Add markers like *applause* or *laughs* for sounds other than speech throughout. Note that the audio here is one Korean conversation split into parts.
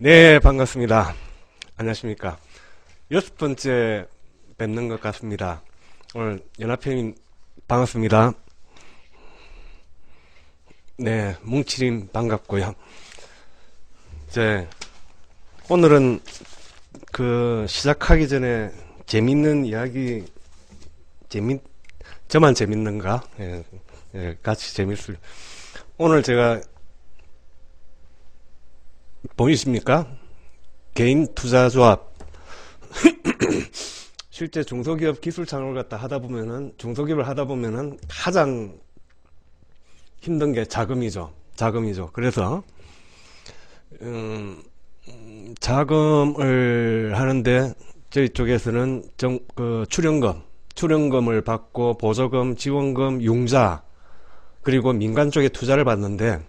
네, 반갑습니다. 안녕하십니까. 여섯 번째 뵙는 것 같습니다. 오늘 연합회님 반갑습니다. 네, 뭉치님 반갑고요. 이제 오늘은 그 시작하기 전에 재밌는 이야기 재밌 저만 재밌는가? 예, 예, 같이 재밌을. 오늘 제가 보이십니까? 개인 투자 조합. *coughs* 실제 중소기업 기술 창업을 갖다 하다 보면은 중소기업을 하다 보면은 가장 힘든 게 자금이죠. 자금이죠. 그래서 음, 음, 자금을 하는데 저희 쪽에서는 정, 그 출연금, 출연금을 받고 보조금, 지원금, 융자 그리고 민간 쪽에 투자를 받는데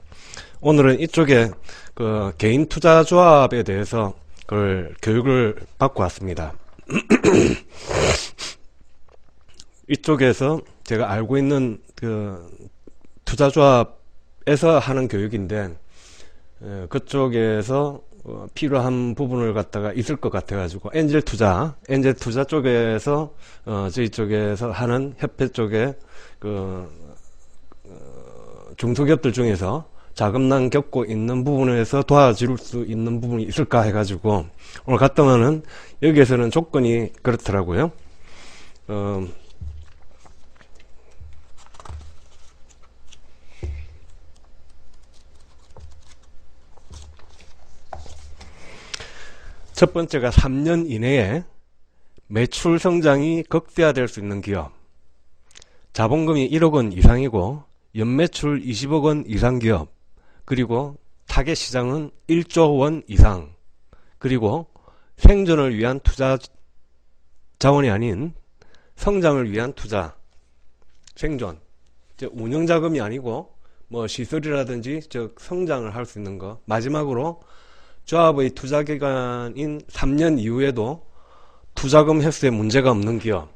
오늘은 이쪽에 그 개인 투자 조합에 대해서 그걸 교육을 받고 왔습니다. *clears throat* 이쪽에서 제가 알고 있는 그 투자 조합에서 하는 교육인데 그쪽에서 어, 필요한 부분을 갖다가 있을 것 같아 가지고 엔젤 투자 엔젤 투자 쪽에서 어 저희 쪽에서 하는 협회 쪽에 그 어, 중소기업들 중에서 자금난 겪고 있는 부분에서 도와줄 수 있는 부분이 있을까 해가지고 오늘 갔더만은 여기에서는 조건이 그렇더라고요. 어, 첫 번째가 3년 이내에 매출 성장이 극대화될 수 있는 기업. 자본금이 1억 원 이상이고 연매출 20억 원 이상 기업. 그리고 타겟 시장은 1조 원 이상. 그리고 생존을 위한 투자 자원이 아닌 성장을 위한 투자. 생존. 운영 자금이 아니고 뭐 시설이라든지 즉 성장을 할 수 있는 거. 마지막으로 조합의 투자 기간인 3년 이후에도 투자금 횟수에 문제가 없는 기업.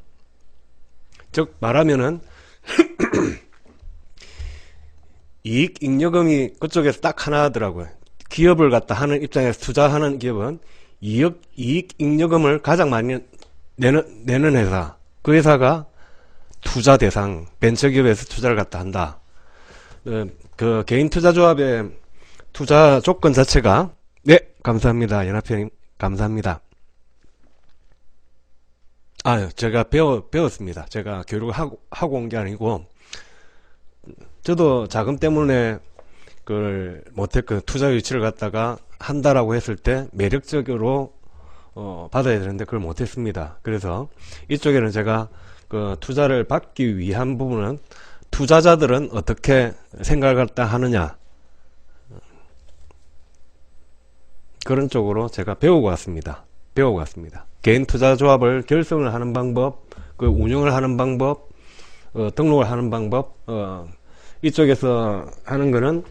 즉 말하면은 *clears throat* *coughs* 이익 잉여금이 그쪽에서 딱 하나 하더라고요. 기업을 갖다 하는 입장에서 투자하는 기업은 이익, 이익 잉여금을 가장 많이 내는, 내는 회사. 그 회사가 투자 대상, 벤처기업에서 투자를 갖다 한다. 그, 그 개인 투자조합의 투자 조건 자체가 네, 감사합니다. 연합회님, 감사합니다. 아, 제가 배워, 배웠습니다. 제가 교육을 하고, 하고 온 게 아니고, 저도 자금 때문에 그걸 못했그 투자 유치를 갖다가 한다라고 했을 때 매력적으로 어, 받아야 되는데 그걸 못했습니다. 그래서 이쪽에는 제가 그 투자를 받기 위한 부분은 투자자들은 어떻게 생각을 갖다 하느냐 그런 쪽으로 제가 배우고 왔습니다. 배우고 왔습니다. 개인 투자 조합을 결성을 하는 방법, 그 운영을 하는 방법, 어, 등록을 하는 방법, 어, 이쪽에서 하는 거는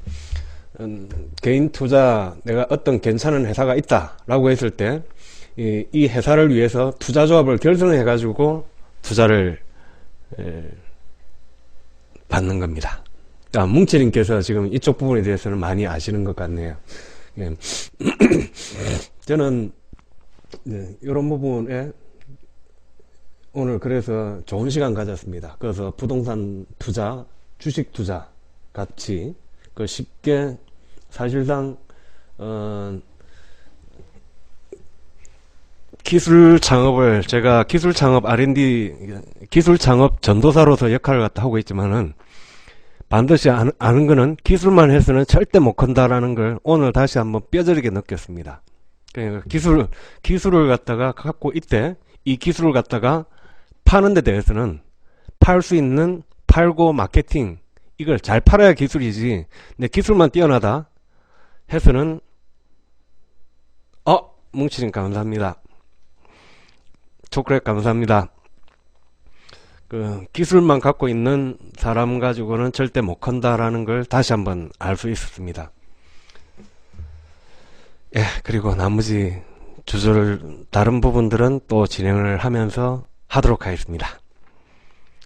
음, 개인 투자 내가 어떤 괜찮은 회사가 있다라고 했을 때이 회사를 위해서 투자 조합을 결성해 가지고 투자를 에, 받는 겁니다. 아, 뭉치님께서 지금 이쪽 부분에 대해서는 많이 아시는 것 같네요. 예. *clears throat* 저는 네, 이런 부분에 오늘 그래서 좋은 시간 가졌습니다. 그래서 부동산 투자, 주식 투자 같이 그 쉽게 사실상 어, 기술 창업을 제가 기술 창업 R&D 기술 창업 전도사로서 역할을 갖다 하고 있지만은 반드시 아는, 아는 거는 기술만 해서는 절대 못 건다라는 걸 오늘 다시 한번 뼈저리게 느꼈습니다. 그러니까 기술, 기술을 갖다가 갖고 있대, 이 기술을 갖다가 파는 데 대해서는 팔 수 있는 팔고 마케팅, 이걸 잘 팔아야 기술이지, 내 기술만 뛰어나다 해서는, 어, 뭉치님 감사합니다. 초콜릿 감사합니다. 그 기술만 갖고 있는 사람 가지고는 절대 못 건다라는 걸 다시 한번 알 수 있었습니다. 예, 그리고 나머지 주절 다른 부분들은 또 진행을 하면서 하도록 하겠습니다.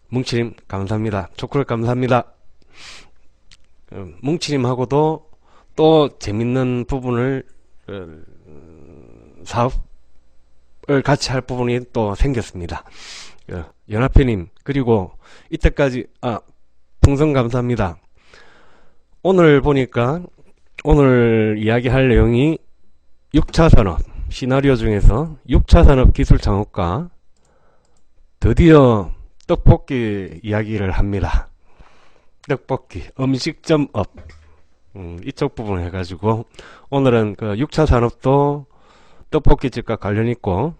뭉치님 감사합니다. 초콜릿 감사합니다. 그 뭉치님하고도 또 재밌는 부분을 그, 음, 사업을 같이 할 부분이 또 생겼습니다. 그, 연합회님 그리고 이때까지 아 풍선 감사합니다. 오늘 보니까 오늘 이야기할 내용이 6차 산업 시나리오 중에서 6차 산업 기술 창업과 드디어 떡볶이 이야기를 합니다. 떡볶이 음식점 업 음, 이쪽 부분 해가지고 오늘은 그 6차 산업도 떡볶이집과 관련 있고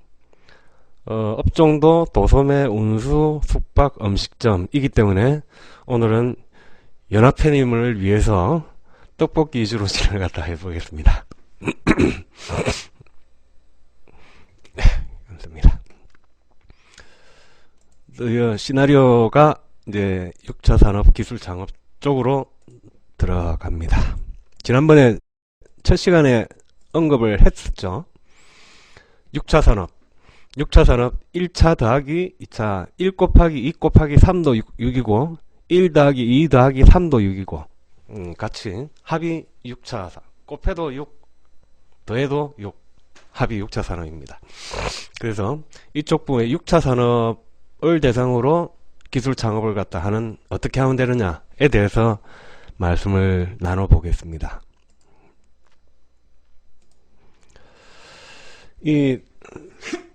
어, 업종도 도소매, 운수, 숙박, 음식점이기 때문에 오늘은 연합회님을 위해서 떡볶이 위주로 *laughs* 진행을 갖다 해보겠습니다. *clears throat* 네. 그 시나리오가 이제 6차 산업 기술 창업 쪽으로 들어갑니다. 지난번에 첫 시간에 언급을 했었죠. 6차 산업 6차 산업 1차 더하기 2차 1 곱하기 2 곱하기 3도 6, 이고1 더하기 2 더하기 3도 6이고 음, 같이 합이 6차 곱해도 6 더해도 6 합이 6차 산업입니다. 그래서 이쪽 부분에 6차 산업 을 대상으로 기술 창업을 갖다 하는 어떻게 하면 되느냐에 대해서 말씀을 나눠보겠습니다. 이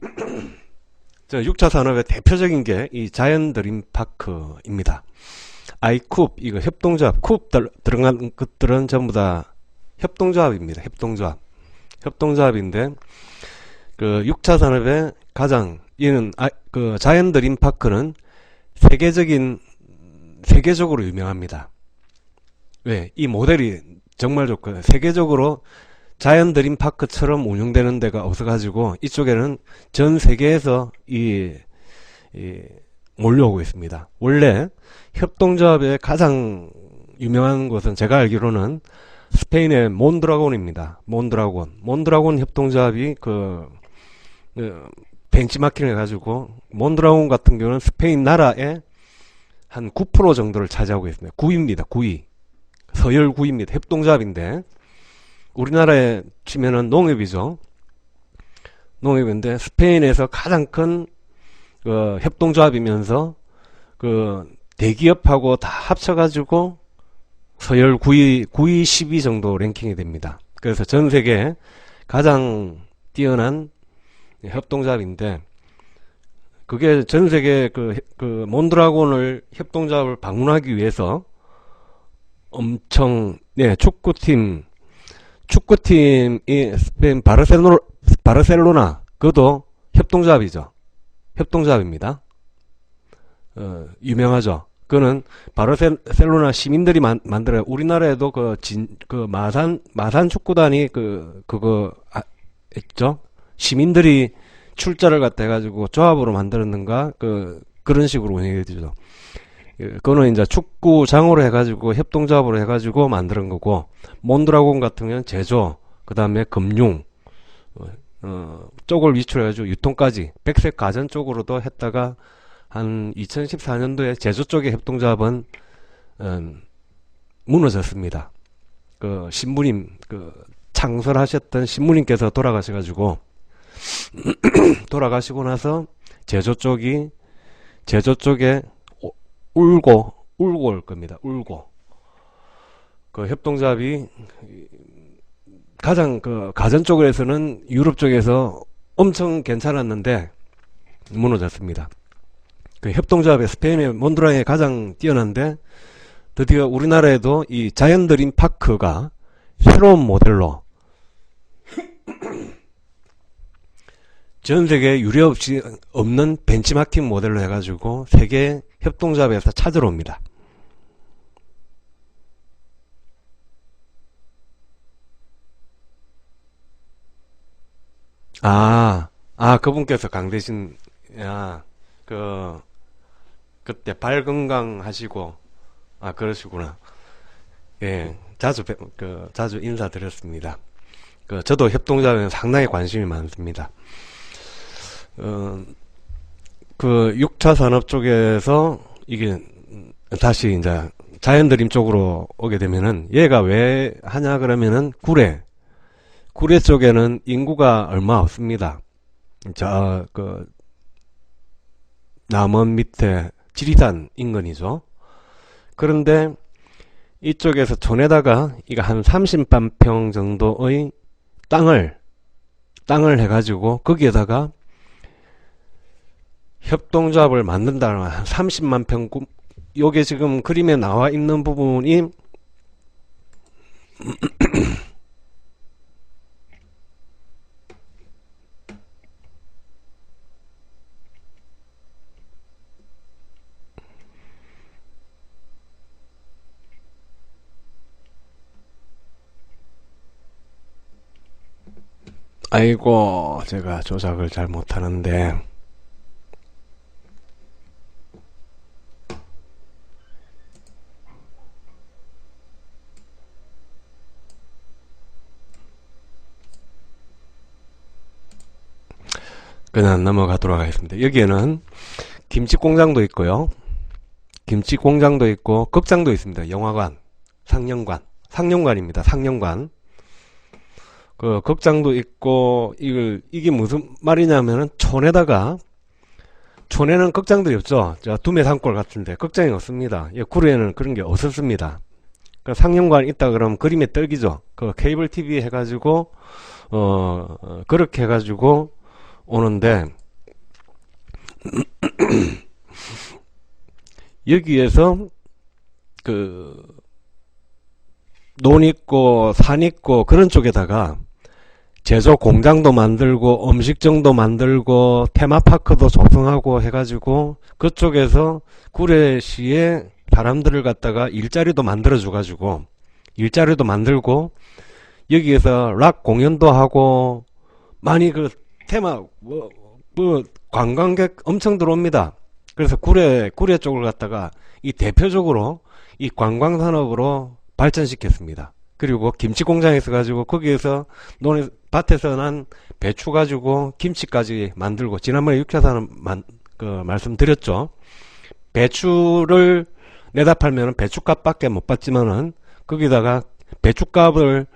*clears throat* 저 6차 산업의 대표적인 게 이 자연 드림 파크입니다. 아이쿱 이거 협동조합 쿱 들어간 것들은 전부 다 협동조합입니다. 협동조합. 협동조합인데 그 6차 산업의 가장 이는 아, 그 자연 드림 파크는 세계적인 세계적으로 유명합니다. 왜? 이 모델이 정말 좋고 세계적으로 자연 드림 파크처럼 운영되는 데가 없어가지고 이쪽에는 전 세계에서 이, 이 몰려오고 있습니다. 원래 협동조합의 가장 유명한 곳은 제가 알기로는 스페인의 몬드라곤입니다. 몬드라곤. 몬드라곤 협동조합이 그, 그 벤치마킹을 해가지고 몬드라곤 같은 경우는 스페인 나라의 한 9% 정도를 차지하고 있습니다. 9위입니다. 9위. 서열 9위입니다. 협동조합인데 우리나라에 치면은 농협이죠. 농협인데 스페인에서 가장 큰 그 협동조합이면서 그 대기업하고 다 합쳐가지고 서열 9위, 9위, 10위 정도 랭킹이 됩니다. 그래서 전 세계 가장 뛰어난 협동조합인데 그게 전 세계 그, 그 몬드라곤을 협동조합을 방문하기 위해서 엄청 네 축구팀 축구팀이 스페인 바르셀로, 바르셀로나 그것도 협동조합이죠. 협동조합입니다. 어, 유명하죠. 그거는 바르셀로나 시민들이 만, 만들어요. 우리나라에도 그 진, 그 마산, 마산 축구단이 그, 그거, 아, 있죠? 시민들이 출자를 갖다 해가지고 조합으로 만들었는가? 그, 그런 식으로 운영이 되죠. 예, 그거는 이제 축구장으로 해가지고 협동조합으로 해가지고 만드는 거고 몬드라곤 같은 경우는 제조 그 다음에 금융 어, 어, 쪽을 위주로 해가지고 유통까지 백색 가전 쪽으로도 했다가 한 2014년도에 제조 쪽의 협동조합은 음, 무너졌습니다. 그 신부님 그 창설하셨던 신부님께서 돌아가셔가지고 *clears throat* 돌아가시고 나서 제조 쪽이 제조 쪽에 울고 울고 올 겁니다. 울고 그 협동조합이 가장 그 가전 쪽에서는 유럽 쪽에서 엄청 괜찮았는데 무너졌습니다. 그 협동조합의 스페인의 몬드라에 가장 뛰어난데 드디어 우리나라에도 이 자연드림 파크가 새로운 모델로 전 세계 유례 없이 없는 벤치마킹 모델로 해가지고 세계 협동조합에서 찾으러 옵니다. 아, 아, 그분께서 강대신, 야, 그, 그때 발 건강 하시고, 아, 그러시구나. 예, 자주, 그, 자주 인사드렸습니다. 그, 저도 협동조합에 상당히 관심이 많습니다. 어, 그 6차 산업 쪽에서 이게 다시 이제 자연드림 쪽으로 오게 되면은 얘가 왜 하냐 그러면은 구례 구례 쪽에는 인구가 얼마 없습니다. 저, 그, 남원 밑에 지리산 인근이죠. 그런데 이쪽에서 촌에다가 이거 한 30만 평 정도의 땅을 땅을 해가지고 거기에다가 협동조합을 만든다면 한 30만 평 요게 지금 그림에 나와 있는 부분이 아이고 제가 조작을 잘 못하는데 그냥 넘어가도록 하겠습니다. 여기에는 김치 공장도 있고요. 김치 공장도 있고 극장도 있습니다. 영화관, 상영관, 상영관입니다. 상영관. 그 극장도 있고 이걸 이게 무슨 말이냐면은 촌에다가 촌에는 극장들이 없죠. 저 두메 산골 같은데 극장이 없습니다. 예, 구례에는 그런 게 없었습니다. 그 상영관 있다 그러면 그림에 떨기죠. 그 케이블 TV 해가지고 어, 어 그렇게 해가지고 오는데 *clears throat* 여기에서 그 논 있고 산 있고 그런 쪽에다가 제조 공장도 만들고 음식점도 만들고 테마파크도 조성하고 해가지고 그쪽에서 구례시에 사람들을 갖다가 일자리도 만들어 줘 가지고 일자리도 만들고 여기에서 락 공연도 하고 많이 그 테마 뭐, 뭐 관광객 엄청 들어옵니다. 그래서 구례 구례 쪽을 갖다가 이 대표적으로 이 관광 산업으로 발전시켰습니다. 그리고 김치 공장에서 가지고 거기에서 논에 밭에서 난 배추 가지고 김치까지 만들고 지난번에 육차산업 만, 그 말씀드렸죠. 배추를 내다 팔면은 배추값밖에 못 받지만은 거기다가 배추값을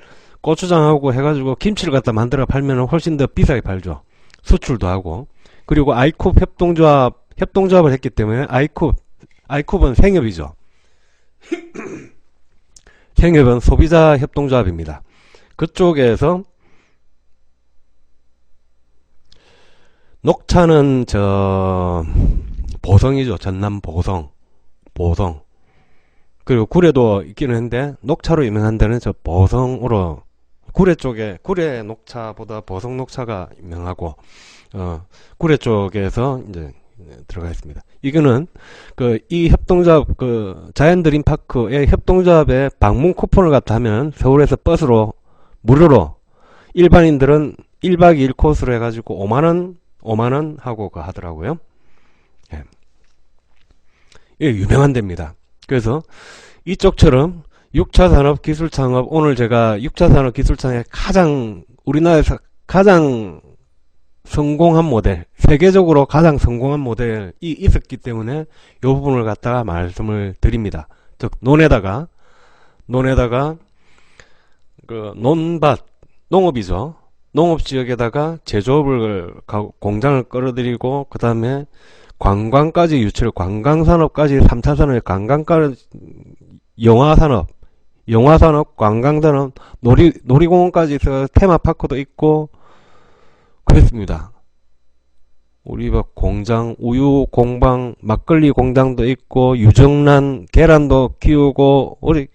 고추장하고 해가지고 김치를 갖다 만들어 팔면 훨씬 더 비싸게 팔죠. 수출도 하고. 그리고 아이콥 협동조합, 협동조합을 했기 때문에 아이콥, 아이콥은 생협이죠. *coughs* 생협은 소비자 협동조합입니다. 그쪽에서 녹차는 저 보성이죠. 전남 보성. 보성. 그리고 구례도 있기는 한데 녹차로 유명한 데는 저 보성으로 구례 쪽에 구례 녹차보다 보성 녹차가 유명하고 어 구례 쪽에서 이제 들어가 있습니다. 이거는 그 이 협동조합 그 자연 드림 파크의 협동조합에 방문 쿠폰을 갖다 하면 서울에서 버스로 무료로 일반인들은 1박 2일 코스로 해가지고 5만원 5만원 하고 그 하더라고요. 예. 예, 유명한 데입니다. 그래서 이쪽처럼 6차 산업 기술 창업 오늘 제가 6차 산업 기술 창업의 가장 우리나라에서 가장 성공한 모델 세계적으로 가장 성공한 모델이 있었기 때문에 이 부분을 갖다가 말씀을 드립니다. 즉 논에다가 논에다가 그 논밭 농업이죠. 농업 지역에다가 제조업을 공장을 끌어들이고 그 다음에 관광까지 유치를 관광산업까지 3차 산업의 관광까지 영화산업 영화산업, 관광산업, 놀이, 놀이공원까지 있어 테마파크도 있고, 그랬습니다. 우리 막 공장, 우유 공방, 막걸리 공장도 있고, 유정란, 계란도 키우고, 우리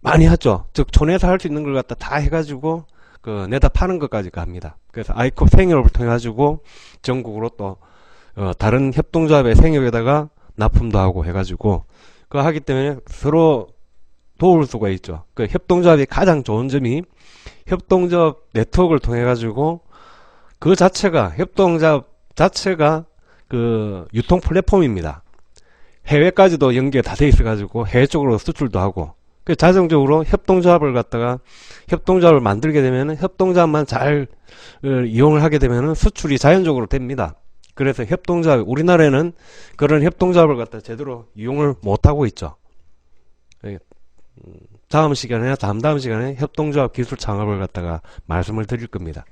많이 하죠. 즉, 촌에서 할 수 있는 걸 갖다 다 해가지고, 그, 내다 파는 것까지 갑니다. 그래서 아이컵 생협을 통해 가지고, 전국으로 또, 어, 다른 협동조합의 생협에다가 납품도 하고 해가지고, 그 하기 때문에 서로 도울 수가 있죠. 그 협동조합이 가장 좋은 점이 협동조합 네트워크를 통해 가지고 그 자체가 협동조합 자체가 그 유통 플랫폼입니다. 해외까지도 연계 다돼 있어 가지고 해외 쪽으로 수출도 하고 그 자정적으로 협동조합을 갖다가 협동조합을 만들게 되면 협동조합만 잘 어, 이용을 하게 되면 수출이 자연적으로 됩니다. 그래서 협동조합 우리나라에는 그런 협동조합을 갖다 제대로 이용을 못 하고 있죠. 다음 시간에 다음 다음 시간에 협동조합 기술 창업을 갖다가 말씀을 드릴 겁니다.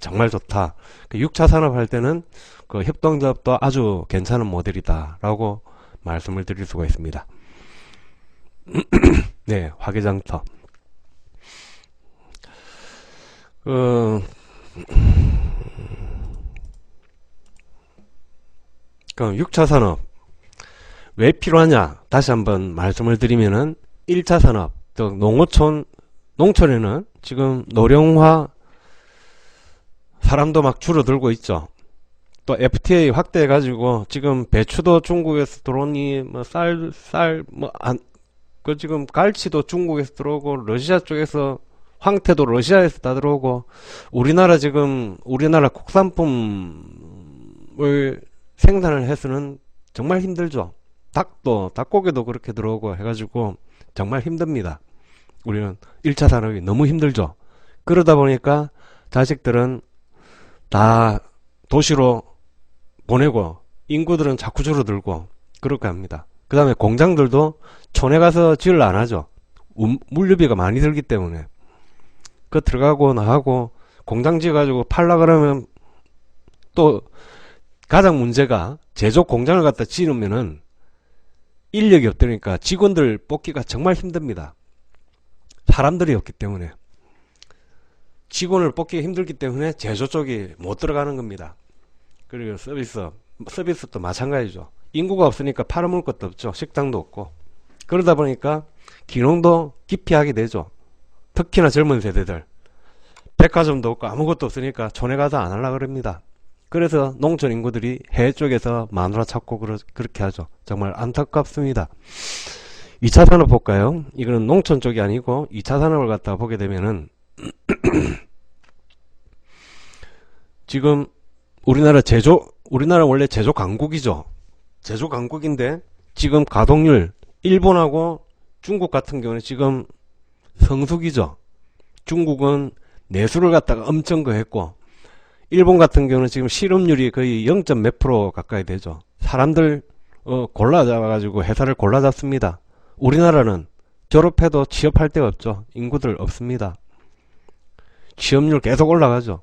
정말 좋다. 그 6차 산업 할 때는 그 협동조합도 아주 괜찮은 모델이다라고 말씀을 드릴 수가 있습니다. *clears throat* 네, 화개장터. 그 그럼 6차 산업 왜 필요하냐? 다시 한번 말씀을 드리면은 1차 산업, 즉 농어촌 농촌에는 지금 노령화 사람도 막 줄어들고 있죠. 또 FTA 확대해 가지고 지금 배추도 중국에서 들어오니 뭐 쌀 쌀 뭐 안 그 지금 갈치도 중국에서 들어오고 러시아 쪽에서 황태도 러시아에서 다 들어오고 우리나라 지금 우리나라 국산품을 생산을 해서는 정말 힘들죠. 닭도 닭고기도 그렇게 들어오고 해가지고 정말 힘듭니다. 우리는 1차 산업이 너무 힘들죠. 그러다 보니까 자식들은 다 도시로 보내고 인구들은 자꾸 줄어들고 그렇게 합니다. 그 다음에 공장들도 촌에 가서 지을 안 하죠. 음- 물류비가 많이 들기 때문에 그 들어가고 나하고 공장 지어가지고 팔라 그러면 또 가장 문제가 제조 공장을 갖다 지으면은 인력이 없다니까 직원들 뽑기가 정말 힘듭니다. 사람들이 없기 때문에 직원을 뽑기 힘들기 때문에 제조 쪽이 못 들어가는 겁니다. 그리고 서비스 서비스도 마찬가지죠. 인구가 없으니까 팔아먹을 것도 없죠. 식당도 없고 그러다 보니까 기농도 기피하게 되죠. 특히나 젊은 세대들 백화점도 없고 아무것도 없으니까 촌에 가서 안 하려 그럽니다. 그래서 농촌 인구들이 해외 쪽에서 마누라 찾고 그러, 그렇게 하죠. 정말 안타깝습니다. 2차 산업 볼까요? 이거는 농촌 쪽이 아니고 2차 산업을 갖다가 보게 되면은 *clears throat* 지금 우리나라 제조 우리나라 원래 제조 강국이죠. 제조 강국인데 지금 가동률 일본하고 중국 같은 경우는 지금 성숙이죠. 중국은 내수를 갖다가 엄청 거했고 일본 같은 경우는 지금 실업률이 거의 0. 몇 프로 가까이 되죠. 사람들 어, 골라 잡아가지고 회사를 골라 잡습니다. 우리나라는 졸업해도 취업할 데가 없죠. 인구들 없습니다. 취업률 계속 올라가죠.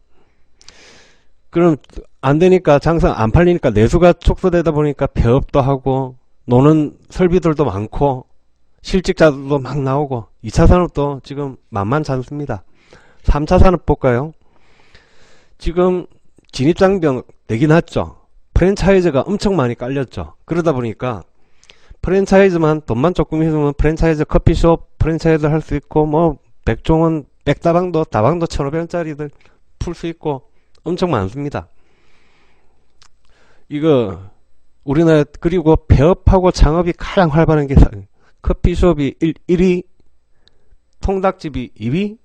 그럼 안 되니까 장사 안 팔리니까 내수가 축소되다 보니까 폐업도 하고 노는 설비들도 많고 실직자들도 막 나오고 2차 산업도 지금 만만치 않습니다. 3차 산업 볼까요? 지금 진입장벽 되긴 했죠. 프랜차이즈가 엄청 많이 깔렸죠. 그러다 보니까 프랜차이즈만 돈만 조금 있으면 프랜차이즈 커피숍 프랜차이즈 할 수 있고 뭐 백종원 백다방도 다방도 1,500원짜리들 풀 수 있고 엄청 많습니다. 이거 우리나라 그리고 폐업하고 창업이 가장 활발한 게 사- 커피숍이 1, 1위 통닭집이 2위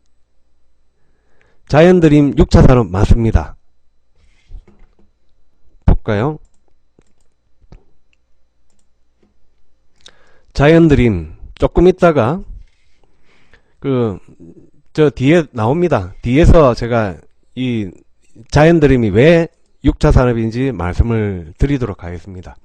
자연드림 6차 산업 맞습니다. 볼까요? 자연드림 조금 있다가 그 저 뒤에 나옵니다. 뒤에서 제가 이 자연드림이 왜 6차 산업인지 말씀을 드리도록 하겠습니다.